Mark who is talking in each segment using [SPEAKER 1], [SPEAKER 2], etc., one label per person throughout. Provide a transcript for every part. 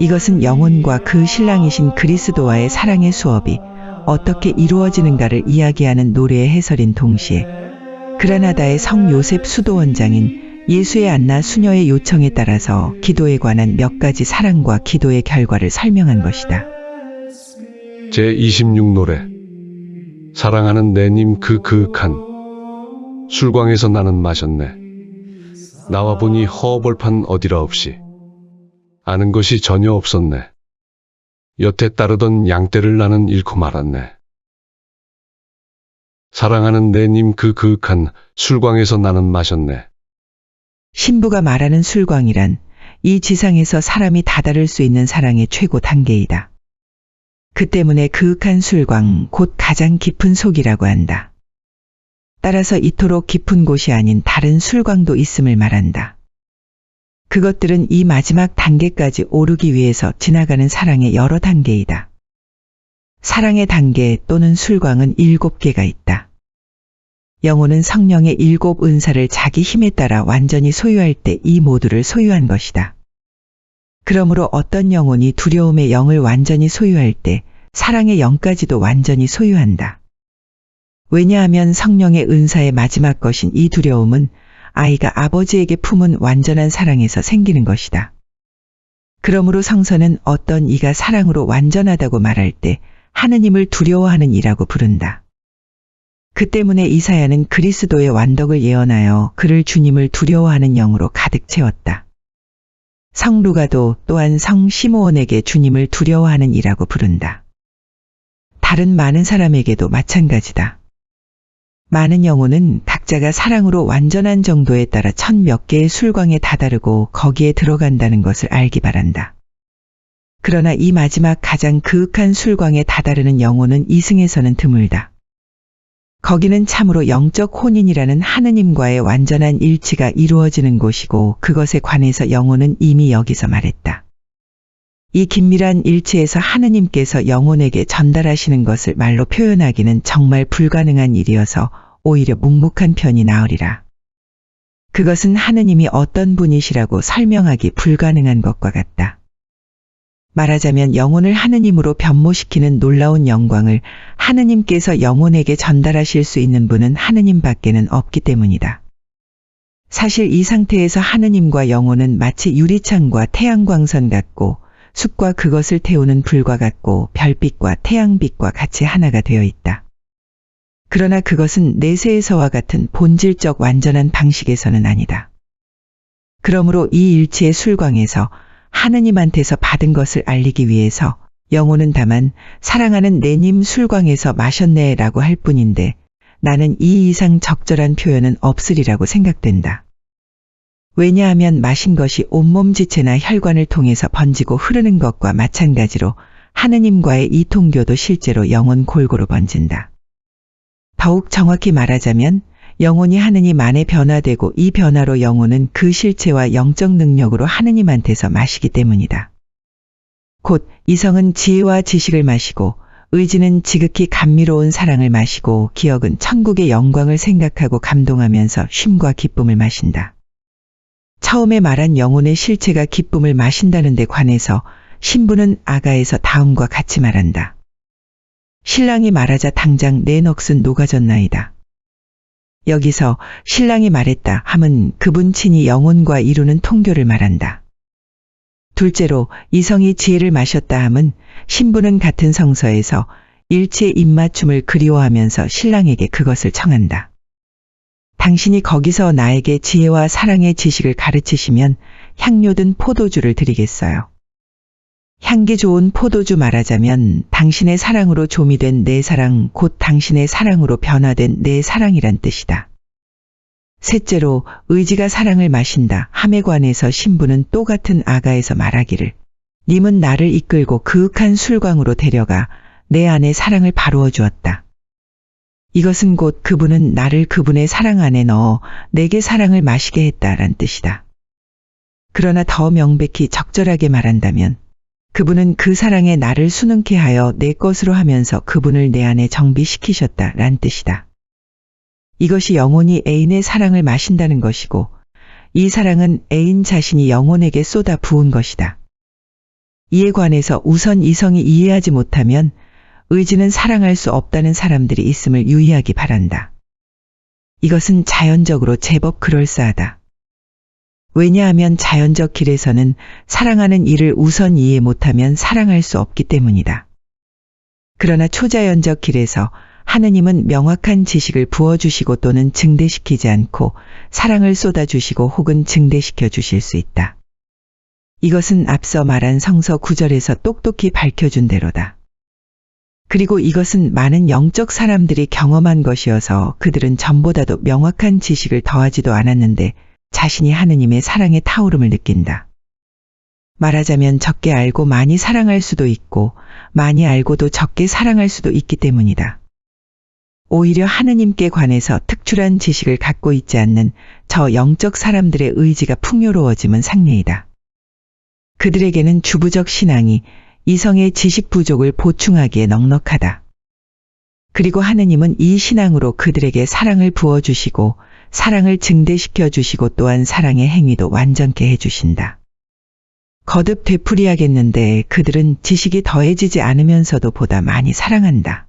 [SPEAKER 1] 이것은 영혼과 그 신랑이신 그리스도와의 사랑의 수업이 어떻게 이루어지는가를 이야기하는 노래의 해설인 동시에 그라나다의 성 요셉 수도원장인 예수의 안나 수녀의 요청에 따라서 기도에 관한 몇 가지 사랑과 기도의 결과를 설명한 것이다.
[SPEAKER 2] 제26 노래 사랑하는 내님 그 그윽한 술광에서 나는 마셨네 나와 보니 허벌판 어디라 없이 아는 것이 전혀 없었네 여태 따르던 양떼를 나는 잃고 말았네 사랑하는 내님 그 그윽한 술광에서 나는 마셨네
[SPEAKER 1] 신부가 말하는 술광이란 이 지상에서 사람이 다다를 수 있는 사랑의 최고 단계이다. 그 때문에 그윽한 술광, 곧 가장 깊은 속이라고 한다. 따라서 이토록 깊은 곳이 아닌 다른 술광도 있음을 말한다. 그것들은 이 마지막 단계까지 오르기 위해서 지나가는 사랑의 여러 단계이다. 사랑의 단계 또는 술광은 일곱 개가 있다. 영혼은 성령의 일곱 은사를 자기 힘에 따라 완전히 소유할 때 이 모두를 소유한 것이다. 그러므로 어떤 영혼이 두려움의 영을 완전히 소유할 때 사랑의 영까지도 완전히 소유한다. 왜냐하면 성령의 은사의 마지막 것인 이 두려움은 아이가 아버지에게 품은 완전한 사랑에서 생기는 것이다. 그러므로 성서는 어떤 이가 사랑으로 완전하다고 말할 때 하느님을 두려워하는 이라고 부른다. 그 때문에 이사야는 그리스도의 완덕을 예언하여 그를 주님을 두려워하는 영으로 가득 채웠다. 성 루가도 또한 성 시므온에게 주님을 두려워하는 이라고 부른다. 다른 많은 사람에게도 마찬가지다. 많은 영혼은 각자가 사랑으로 완전한 정도에 따라 천 몇 개의 술광에 다다르고 거기에 들어간다는 것을 알기 바란다. 그러나 이 마지막 가장 그윽한 술광에 다다르는 영혼은 이승에서는 드물다. 거기는 참으로 영적 혼인이라는 하느님과의 완전한 일치가 이루어지는 곳이고 그것에 관해서 영혼은 이미 여기서 말했다. 이 긴밀한 일치에서 하느님께서 영혼에게 전달하시는 것을 말로 표현하기는 정말 불가능한 일이어서 오히려 묵묵한 편이 나으리라. 그것은 하느님이 어떤 분이시라고 설명하기 불가능한 것과 같다. 말하자면 영혼을 하느님으로 변모시키는 놀라운 영광을 하느님께서 영혼에게 전달하실 수 있는 분은 하느님밖에는 없기 때문이다. 사실 이 상태에서 하느님과 영혼은 마치 유리창과 태양광선 같고 숲과 그것을 태우는 불과 같고 별빛과 태양빛과 같이 하나가 되어 있다. 그러나 그것은 내세에서와 같은 본질적 완전한 방식에서는 아니다. 그러므로 이 일체의 술광에서 하느님한테서 받은 것을 알리기 위해서 영혼은 다만 사랑하는 내님 술광에서 마셨네라고 할 뿐인데 나는 이 이상 적절한 표현은 없으리라고 생각된다. 왜냐하면 마신 것이 온몸 지체나 혈관을 통해서 번지고 흐르는 것과 마찬가지로 하느님과의 이 통교도 실제로 영혼 골고루 번진다. 더욱 정확히 말하자면 영혼이 하느님 안에 변화되고 이 변화로 영혼은 그 실체와 영적 능력으로 하느님한테서 마시기 때문이다. 곧 이성은 지혜와 지식을 마시고 의지는 지극히 감미로운 사랑을 마시고 기억은 천국의 영광을 생각하고 감동하면서 쉼과 기쁨을 마신다. 처음에 말한 영혼의 실체가 기쁨을 마신다는 데 관해서 신부는 아가에서 다음과 같이 말한다. 신랑이 말하자 당장 내 넋은 녹아졌나이다. 여기서 신랑이 말했다 함은 그분 친히 영혼과 이루는 통교를 말한다. 둘째로 이성이 지혜를 마셨다 함은 신부는 같은 성서에서 일체의 입맞춤을 그리워하면서 신랑에게 그것을 청한다. 당신이 거기서 나에게 지혜와 사랑의 지식을 가르치시면 향료든 포도주를 드리겠어요. 향기 좋은 포도주 말하자면 당신의 사랑으로 조미 된 내 사랑 곧 당신의 사랑으로 변화된 내 사랑이란 뜻이다. 셋째로 의지가 사랑을 마신다 함에 관해서 신부는 또 같은 아가에서 말하기를 님은 나를 이끌고 그윽한 술광으로 데려가 내 안에 사랑을 바루어 주었다. 이것은 곧 그분은 나를 그분의 사랑 안에 넣어 내게 사랑을 마시게 했다란 뜻이다. 그러나 더 명백히 적절하게 말한다면 그분은 그 사랑에 나를 수능케 하여 내 것으로 하면서 그분을 내 안에 정비시키셨다 란 뜻이다. 이것이 영혼이 애인의 사랑을 마신다는 것이고 이 사랑은 애인 자신이 영혼에게 쏟아 부은 것이다. 이에 관해서 우선 이성이 이해하지 못하면 의지는 사랑할 수 없다는 사람들이 있음을 유의하기 바란다. 이것은 자연적으로 제법 그럴싸하다. 왜냐하면 자연적 길에서는 사랑하는 이를 우선 이해 못하면 사랑할 수 없기 때문이다. 그러나 초자연적 길에서 하느님은 명확한 지식을 부어주시고 또는 증대시키지 않고 사랑을 쏟아주시고 혹은 증대시켜 주실 수 있다. 이것은 앞서 말한 성서 9절에서 똑똑히 밝혀준 대로다. 그리고 이것은 많은 영적 사람들이 경험한 것이어서 그들은 전보다도 명확한 지식을 더하지도 않았는데 자신이 하느님의 사랑의 타오름을 느낀다. 말하자면 적게 알고 많이 사랑할 수도 있고 많이 알고도 적게 사랑할 수도 있기 때문이다. 오히려 하느님께 관해서 특출한 지식을 갖고 있지 않는 저 영적 사람들의 의지가 풍요로워짐은 상례이다. 그들에게는 주부적 신앙이 이성의 지식 부족을 보충하기에 넉넉하다. 그리고 하느님은 이 신앙으로 그들에게 사랑을 부어주시고 사랑을 증대시켜 주시고 또한 사랑의 행위도 완전케 해주신다. 거듭 되풀이하겠는데 그들은 지식이 더해지지 않으면서도 보다 많이 사랑한다.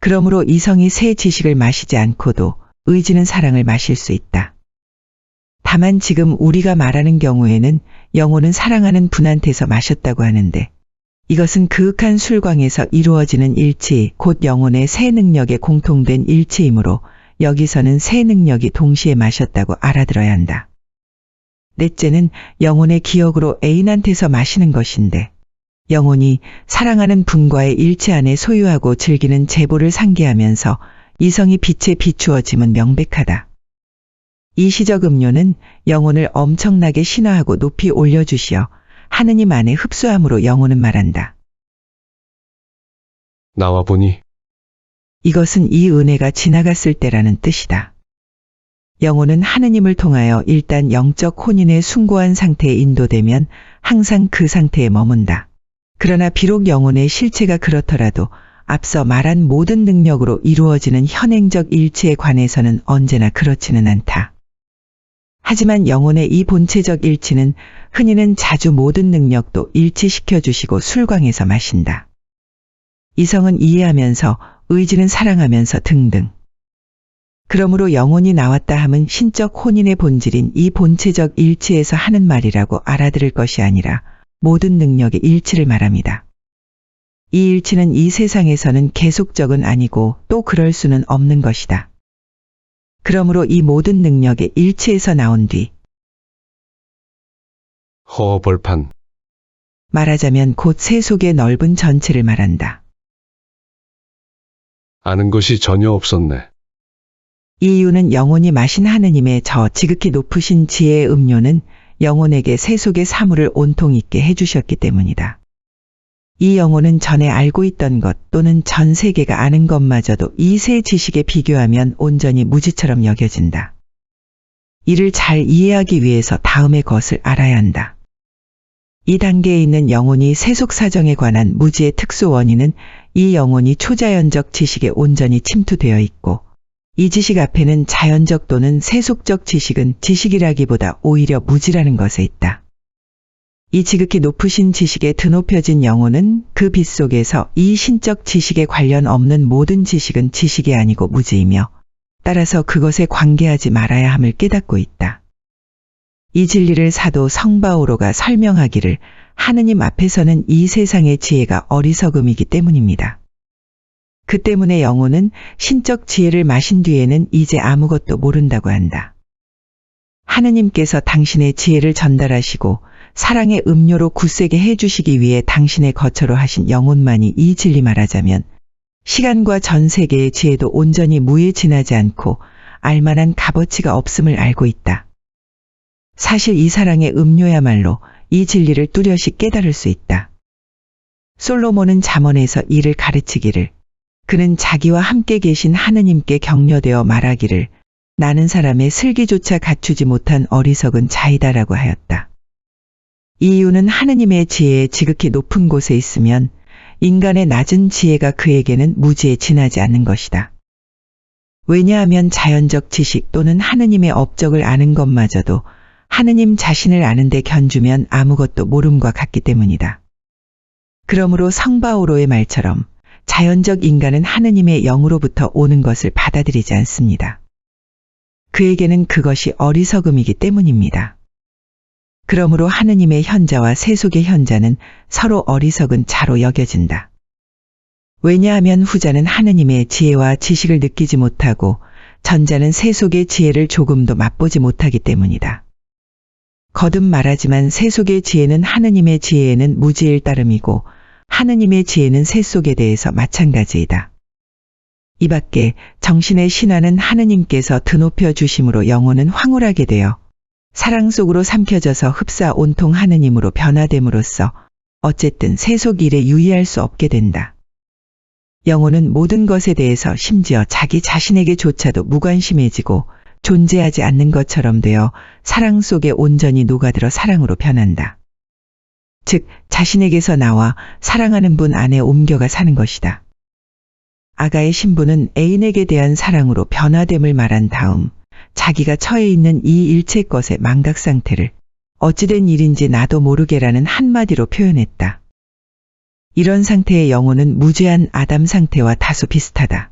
[SPEAKER 1] 그러므로 이성이 새 지식을 마시지 않고도 의지는 사랑을 마실 수 있다. 다만 지금 우리가 말하는 경우에는 영혼은 사랑하는 분한테서 마셨다고 하는데 이것은 그윽한 술광에서 이루어지는 일치, 곧 영혼의 새 능력에 공통된 일치이므로 여기서는 새 능력이 동시에 마셨다고 알아들어야 한다. 넷째는 영혼의 기억으로 애인한테서 마시는 것인데 영혼이 사랑하는 분과의 일치 안에 소유하고 즐기는 제보를 상기하면서 이성이 빛에 비추어짐은 명백하다. 이 시적 음료는 영혼을 엄청나게 신화하고 높이 올려주시어 하느님 안에 흡수함으로 영혼은 말한다.
[SPEAKER 2] 나와 보니
[SPEAKER 1] 이것은 이 은혜가 지나갔을 때라는 뜻이다. 영혼은 하느님을 통하여 일단 영적 혼인의 숭고한 상태에 인도되면 항상 그 상태에 머문다. 그러나 비록 영혼의 실체가 그렇더라도 앞서 말한 모든 능력으로 이루어지는 현행적 일치에 관해서는 언제나 그렇지는 않다. 하지만 영혼의 이 본체적 일치는 흔히는 자주 모든 능력도 일치시켜 주시고 술광에서 마신다. 이성은 이해하면서 의지는 사랑하면서 등등. 그러므로 영혼이 나왔다 함은 신적 혼인의 본질인 이 본체적 일치에서 하는 말이라고 알아들을 것이 아니라 모든 능력의 일치를 말합니다. 이 일치는 이 세상에서는 계속적은 아니고 또 그럴 수는 없는 것이다. 그러므로 이 모든 능력의 일치에서 나온 뒤
[SPEAKER 2] 허벌판
[SPEAKER 1] 말하자면 곧 세 속의 넓은 전체를 말한다.
[SPEAKER 2] 아는 것이 전혀 없었네.
[SPEAKER 1] 이 이유는 영혼이 마신 하느님의 저 지극히 높으신 지혜의 음료는 영혼에게 세속의 사물을 온통 있게 해주셨기 때문이다. 이 영혼은 전에 알고 있던 것 또는 전 세계가 아는 것마저도 이새 지식에 비교하면 온전히 무지처럼 여겨진다. 이를 잘 이해하기 위해서 다음의 것을 알아야 한다. 이 단계에 있는 영혼이 세속 사정에 관한 무지의 특수 원인은 이 영혼이 초자연적 지식에 온전히 침투되어 있고 이 지식 앞에는 자연적 또는 세속적 지식은 지식이라기보다 오히려 무지라는 것에 있다. 이 지극히 높으신 지식에 드높여진 영혼은 그 빛 속에서 이 신적 지식에 관련 없는 모든 지식은 지식이 아니고 무지이며 따라서 그것에 관계하지 말아야 함을 깨닫고 있다. 이 진리를 사도 성바오로가 설명하기를 하느님 앞에서는 이 세상의 지혜가 어리석음이기 때문입니다. 그 때문에 영혼은 신적 지혜를 마신 뒤에는 이제 아무것도 모른다고 한다. 하느님께서 당신의 지혜를 전달하시고 사랑의 음료로 굳세게 해주시기 위해 당신의 거처로 하신 영혼만이 이 진리 말하자면 시간과 전 세계의 지혜도 온전히 무에 지나지 않고 알만한 값어치가 없음을 알고 있다. 사실 이 사랑의 음료야말로 이 진리를 뚜렷이 깨달을 수 있다. 솔로몬은 잠언에서 이를 가르치기를 그는 자기와 함께 계신 하느님께 격려되어 말하기를 나는 사람의 슬기조차 갖추지 못한 어리석은 자이다라고 하였다. 이 이유는 하느님의 지혜에 지극히 높은 곳에 있으면 인간의 낮은 지혜가 그에게는 무지에 지나지 않는 것이다. 왜냐하면 자연적 지식 또는 하느님의 업적을 아는 것마저도 하느님 자신을 아는데 견주면 아무것도 모름과 같기 때문이다. 그러므로 성바오로의 말처럼 자연적 인간은 하느님의 영으로부터 오는 것을 받아들이지 않습니다. 그에게는 그것이 어리석음이기 때문입니다. 그러므로 하느님의 현자와 세속의 현자는 서로 어리석은 자로 여겨진다. 왜냐하면 후자는 하느님의 지혜와 지식을 느끼지 못하고 전자는 세속의 지혜를 조금도 맛보지 못하기 때문이다. 거듭 말하지만 세속의 지혜는 하느님의 지혜에는 무지일 따름이고 하느님의 지혜는 세속에 대해서 마찬가지이다. 이 밖에 정신의 신화는 하느님께서 드높여 주심으로 영혼은 황홀하게 되어 사랑 속으로 삼켜져서 흡사 온통 하느님으로 변화됨으로써 어쨌든 세속 일에 유의할 수 없게 된다. 영혼은 모든 것에 대해서 심지어 자기 자신에게조차도 무관심해지고 존재하지 않는 것처럼 되어 사랑 속에 온전히 녹아들어 사랑으로 변한다. 즉, 자신에게서 나와 사랑하는 분 안에 옮겨가 사는 것이다. 아가의 신부는 애인에게 대한 사랑으로 변화됨을 말한 다음 자기가 처해 있는 이 일체 것의 망각 상태를 어찌된 일인지 나도 모르게라는 한마디로 표현했다. 이런 상태의 영혼은 무죄한 아담 상태와 다소 비슷하다.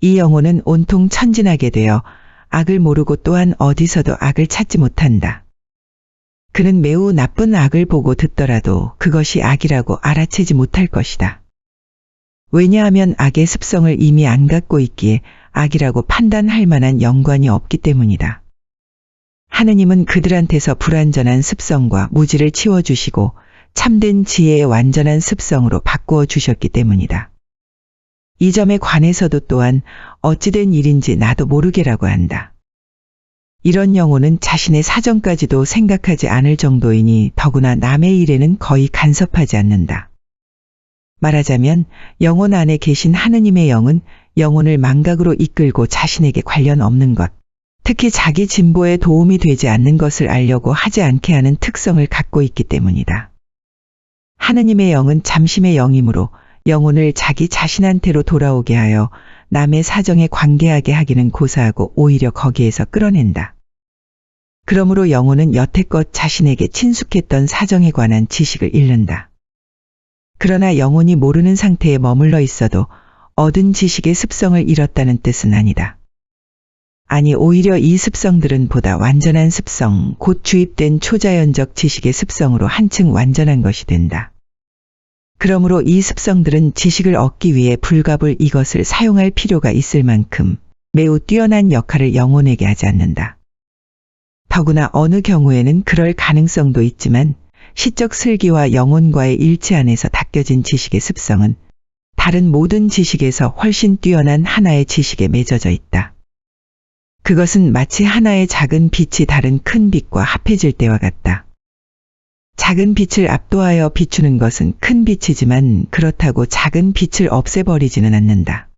[SPEAKER 1] 이 영혼은 온통 천진하게 되어 악을 모르고 또한 어디서도 악을 찾지 못한다. 그는 매우 나쁜 악을 보고 듣더라도 그것이 악이라고 알아채지 못할 것이다. 왜냐하면 악의 습성을 이미 안 갖고 있기에 악이라고 판단할 만한 연관이 없기 때문이다. 하느님은 그들한테서 불완전한 습성과 무지를 치워주시고 참된 지혜의 완전한 습성으로 바꾸어 주셨기 때문이다. 이 점에 관해서도 또한 어찌된 일인지 나도 모르게라고 한다. 이런 영혼은 자신의 사정까지도 생각하지 않을 정도이니 더구나 남의 일에는 거의 간섭하지 않는다. 말하자면 영혼 안에 계신 하느님의 영은 영혼을 망각으로 이끌고 자신에게 관련 없는 것, 특히 자기 진보에 도움이 되지 않는 것을 알려고 하지 않게 하는 특성을 갖고 있기 때문이다. 하느님의 영은 잠심의 영이므로 영혼을 자기 자신한테로 돌아오게 하여 남의 사정에 관계하게 하기는 고사하고 오히려 거기에서 끌어낸다. 그러므로 영혼은 여태껏 자신에게 친숙했던 사정에 관한 지식을 잃는다. 그러나 영혼이 모르는 상태에 머물러 있어도 얻은 지식의 습성을 잃었다는 뜻은 아니다. 아니 오히려 이 습성들은 보다 완전한 습성, 곧 주입된 초자연적 지식의 습성으로 한층 완전한 것이 된다. 그러므로 이 습성들은 지식을 얻기 위해 불갑을 이것을 사용할 필요가 있을 만큼 매우 뛰어난 역할을 영혼에게 하지 않는다. 더구나 어느 경우에는 그럴 가능성도 있지만 시적 슬기와 영혼과의 일치 안에서 닦여진 지식의 습성은 다른 모든 지식에서 훨씬 뛰어난 하나의 지식에 맺어져 있다. 그것은 마치 하나의 작은 빛이 다른 큰 빛과 합해질 때와 같다. 작은 빛을 압도하여 비추는 것은 큰 빛이지만 그렇다고 작은 빛을 없애버리지는 않는다.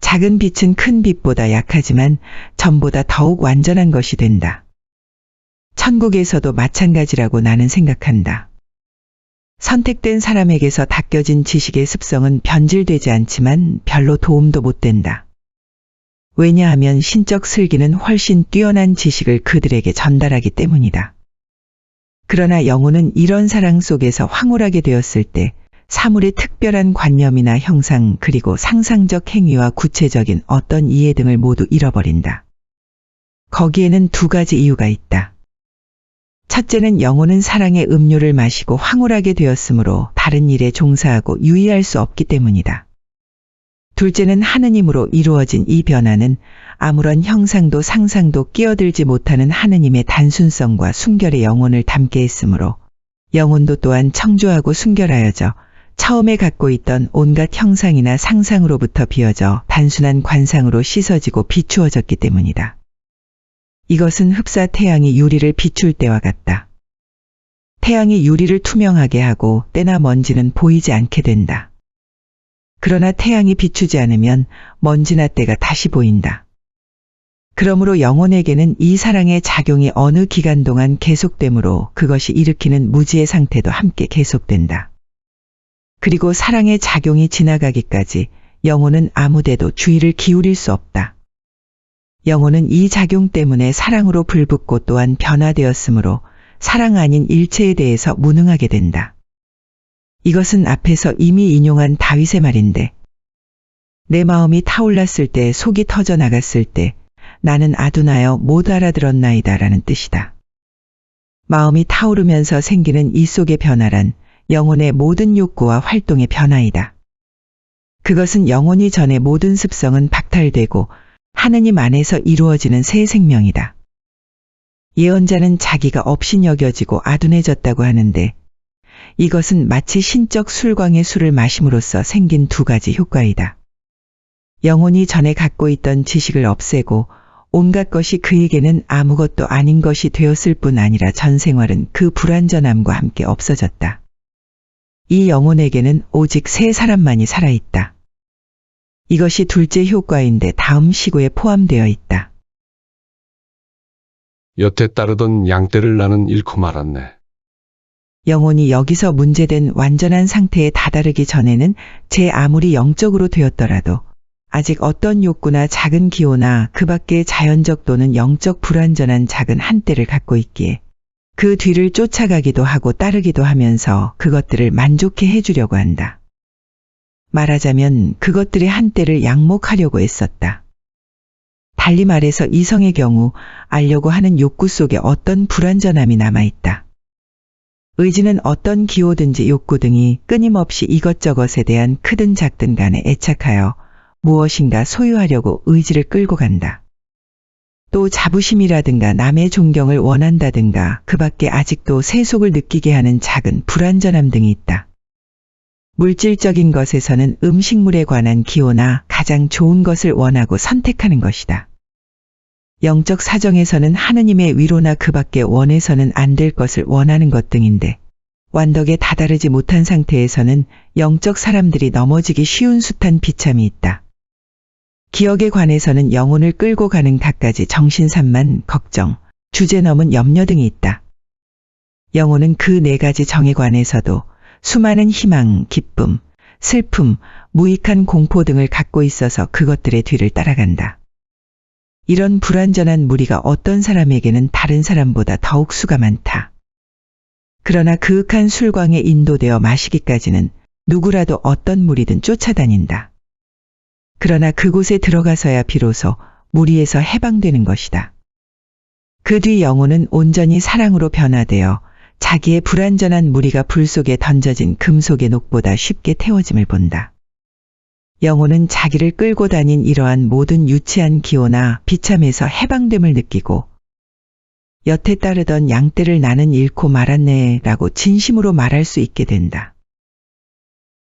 [SPEAKER 1] 작은 빛은 큰 빛보다 약하지만 전보다 더욱 완전한 것이 된다. 천국에서도 마찬가지라고 나는 생각한다. 선택된 사람에게서 닦여진 지식의 습성은 변질되지 않지만 별로 도움도 못 된다. 왜냐하면 신적 슬기는 훨씬 뛰어난 지식을 그들에게 전달하기 때문이다. 그러나 영혼은 이런 사랑 속에서 황홀하게 되었을 때 사물의 특별한 관념이나 형상 그리고 상상적 행위와 구체적인 어떤 이해 등을 모두 잃어버린다. 거기에는 두 가지 이유가 있다. 첫째는 영혼은 사랑의 음료를 마시고 황홀하게 되었으므로 다른 일에 종사하고 유의할 수 없기 때문이다. 둘째는 하느님으로 이루어진 이 변화는 아무런 형상도 상상도 끼어들지 못하는 하느님의 단순성과 순결의 영혼을 담게 했으므로 영혼도 또한 청조하고 순결하여져 처음에 갖고 있던 온갖 형상이나 상상으로부터 비어져 단순한 관상으로 씻어지고 비추어졌기 때문이다. 이것은 흡사 태양이 유리를 비출 때와 같다. 태양이 유리를 투명하게 하고 때나 먼지는 보이지 않게 된다. 그러나 태양이 비추지 않으면 먼지나 때가 다시 보인다. 그러므로 영혼에게는 이 사랑의 작용이 어느 기간 동안 계속되므로 그것이 일으키는 무지의 상태도 함께 계속된다. 그리고 사랑의 작용이 지나가기까지 영혼은 아무데도 주의를 기울일 수 없다. 영혼은 이 작용 때문에 사랑으로 불붙고 또한 변화되었으므로 사랑 아닌 일체에 대해서 무능하게 된다. 이것은 앞에서 이미 인용한 다윗의 말인데 내 마음이 타올랐을 때 속이 터져 나갔을 때 나는 아둔하여 못 알아들었나이다 라는 뜻이다. 마음이 타오르면서 생기는 이 속의 변화란 영혼의 모든 욕구와 활동의 변화이다. 그것은 영혼이 전의 모든 습성은 박탈되고 하느님 안에서 이루어지는 새 생명이다. 예언자는 자기가 업신 여겨지고 아둔해졌다고 하는데 이것은 마치 신적 술광의 술을 마심으로써 생긴 두 가지 효과이다. 영혼이 전에 갖고 있던 지식을 없애고 온갖 것이 그에게는 아무것도 아닌 것이 되었을 뿐 아니라 전 생활은 그 불완전함과 함께 없어졌다. 이 영혼에게는 오직 세 사람만이 살아있다. 이것이 둘째 효과인데 다음 시구에 포함되어 있다.
[SPEAKER 2] 여태 따르던 양떼를 나는 잃고 말았네.
[SPEAKER 1] 영혼이 여기서 문제된 완전한 상태에 다다르기 전에는 제 아무리 영적으로 되었더라도 아직 어떤 욕구나 작은 기호나 그 밖의 자연적 또는 영적 불완전한 작은 한때를 갖고 있기에 그 뒤를 쫓아가기도 하고 따르기도 하면서 그것들을 만족해 해주려고 한다. 말하자면 그것들의 한때를 양목하려고 애썼다. 달리 말해서 이성의 경우 알려고 하는 욕구 속에 어떤 불완전함이 남아있다. 의지는 어떤 기호든지 욕구 등이 끊임없이 이것저것에 대한 크든 작든 간에 애착하여 무엇인가 소유하려고 의지를 끌고 간다. 또 자부심이라든가 남의 존경을 원한다든가 그 밖에 아직도 세속을 느끼게 하는 작은 불완전함 등이 있다. 물질적인 것에서는 음식물에 관한 기호나 가장 좋은 것을 원하고 선택하는 것이다. 영적 사정에서는 하느님의 위로나 그 밖에 원해서는 안 될 것을 원하는 것 등인데 완덕에 다다르지 못한 상태에서는 영적 사람들이 넘어지기 쉬운 숱한 비참이 있다. 기억에 관해서는 영혼을 끌고 가는 갖가지 정신산만, 걱정, 주제 넘은 염려 등이 있다. 영혼은 그 네 가지 정에 관해서도 수많은 희망, 기쁨, 슬픔, 무익한 공포 등을 갖고 있어서 그것들의 뒤를 따라간다. 이런 불완전한 무리가 어떤 사람에게는 다른 사람보다 더욱 수가 많다. 그러나 그윽한 술광에 인도되어 마시기까지는 누구라도 어떤 무리든 쫓아다닌다. 그러나 그곳에 들어가서야 비로소 무리에서 해방되는 것이다. 그 뒤 영혼은 온전히 사랑으로 변화되어 자기의 불완전한 무리가 불 속에 던져진 금속의 녹보다 쉽게 태워짐을 본다. 영혼은 자기를 끌고 다닌 이러한 모든 유치한 기호나 비참에서 해방됨을 느끼고 여태 따르던 양떼를 나는 잃고 말았네 라고 진심으로 말할 수 있게 된다.